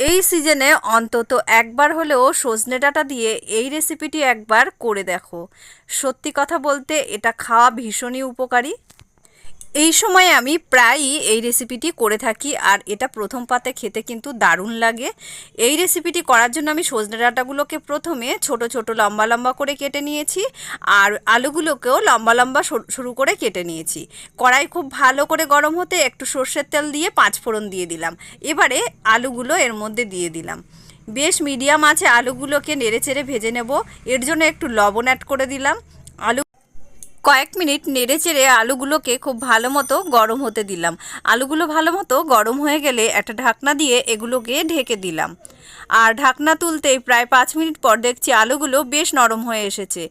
এই সিজনে অন্তত একবার হলেও সজনে ডাঁটা দিয়ে এই রেসিপিটি একবার করে দেখো। সত্যি কথা বলতে এটা খাওয়া ভীষণই উপকারী। এই সময় আমি প্রায়ই এই রেসিপিটি করে থাকি আর এটা প্রথম পাতে খেতে কিন্তু দারুণ লাগে। এই রেসিপিটি করার জন্য আমি সজনে ডাঁটাগুলোকে প্রথমে ছোট ছোট, লম্বা লম্বা করে কেটে নিয়েছি আর আলুগুলোকেও লম্বা লম্বা সরু করে কেটে নিয়েছি। কড়াই খুব ভালো করে গরম হতে একটু সর্ষের তেল দিয়ে পাঁচ ফোড়ন দিয়ে দিলাম। এবারে আলুগুলো এর মধ্যে দিয়ে দিলাম। বেশ মিডিয়াম আছে, আলুগুলোকে নেড়ে চেড়ে ভেজে নেব। এর জন্য একটু লবণ অ্যাড করে দিলাম। কয়েক মিনিট নেড়ে চেড়ে আলুগুলোকে খুব ভালো মতো গরম হতে দিলাম। আলুগুলো ভালো মতো গরম হয়ে গেলে একটা ঢাকনা দিয়ে এগুলোকে ঢেকে দিলাম। আর ঢাকনা তুলতেই প্রায় পাঁচ মিনিট পর দেখছি আলুগুলো বেশ নরম হয়ে এসেছে।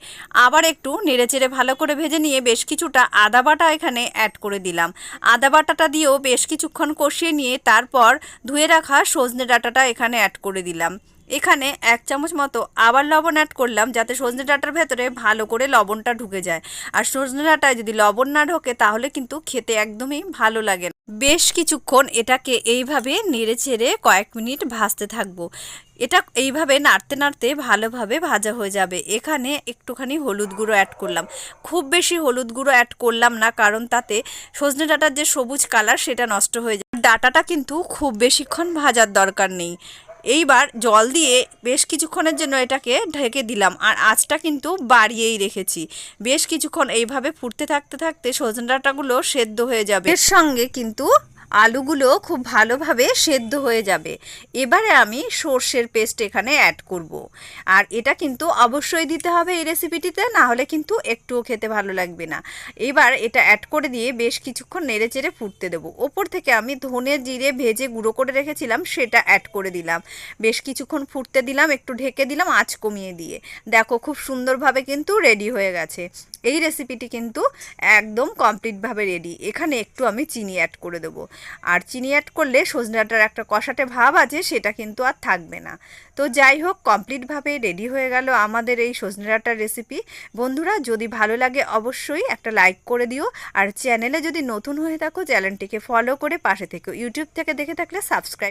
আবার একটু নেড়ে চেড়ে ভালো করে ভেজে নিয়ে বেশ কিছুটা আদা বাটা এখানে অ্যাড করে দিলাম। আদা বাটাটা দিয়েও বেশ কিছুক্ষণ কষিয়ে নিয়ে তারপর ধুয়ে রাখা সজনে ডাঁটাটা এখানে অ্যাড করে দিলাম। এখানে এক চামচ মতো আবার লবণ অ্যাড করলাম যাতে সজনে ডাঁটার ভেতরে ভালো করে লবণটা ঢুকে যায়। আর সজনে ডাঁটায় যদি লবণ না ঢোকে তাহলে কিন্তু খেতে একদমই ভালো লাগে বেশ কিছুক্ষণ এটাকে এইভাবে নেড়ে চেড়ে কয়েক মিনিট ভাজতে থাকব। এটা এইভাবে নাড়তে নাড়তে ভালোভাবে ভাজা হয়ে যাবে। এখানে একটুখানি হলুদ গুঁড়ো অ্যাড করলাম। খুব বেশি হলুদ গুঁড়ো অ্যাড করলাম না কারণ তাতে সজনে ডাঁটার যে সবুজ কালার সেটা নষ্ট হয়ে যায়। ডাটাটা কিন্তু খুব বেশিক্ষণ ভাজার দরকার নেই। এইবার জল দিয়ে বেশ কিছুক্ষণের জন্য এটাকে ঢেকে দিলাম আর আঁচটা কিন্তু বাড়িয়েই রেখেছি। বেশ কিছুক্ষণ এইভাবে ফুটতে থাকতে থাকতে সজনে ডাঁটাগুলো সেদ্ধ হয়ে যাবে। এর সঙ্গে কিন্তু আলুগুলো খুব ভালোভাবে সেদ্ধ হয়ে যাবে। এবারে আমি সর্ষের পেস্ট এখানে অ্যাড করব। আর এটা কিন্তু অবশ্যই দিতে হবে এই রেসিপিটিতে না হলে কিন্তু একটুও খেতে ভালো লাগবে না। এবার এটা অ্যাড করে দিয়ে বেশ কিছুক্ষণ নেড়ে চেড়ে ফুটতে দেবো। ওপর থেকে আমি ধনে জিরে ভেজে গুঁড়ো করে রেখেছিলাম, সেটা অ্যাড করে দিলাম। বেশ কিছুক্ষণ ফুটতে দিলাম, একটু ঢেকে দিলাম, আঁচ কমিয়ে দিয়ে। দেখো খুব সুন্দরভাবে কিন্তু রেডি হয়ে গেছে। এই রেসিপিটি কিন্তু একদম কমপ্লিটভাবে রেডি এখানে একটু আমি চিনি অ্যাড করে দেবো। আর চিনি অ্যাড করলে সজনাটার একটা কষাটে ভাব আছে, সেটা কিন্তু আর থাকবে না। তো যাই হোক কমপ্লিটভাবে রেডি হয়ে গেল আমাদের এই সজনে ডাঁটার রেসিপি বন্ধুরা, যদি ভালো লাগে অবশ্যই একটা লাইক করে দিও। আর চ্যানেলে যদি নতুন হয়ে থাকো চ্যানেলটিকে ফলো করে পাশে থেকো ইউটিউব থেকে দেখে থাকলে সাবস্ক্রাইব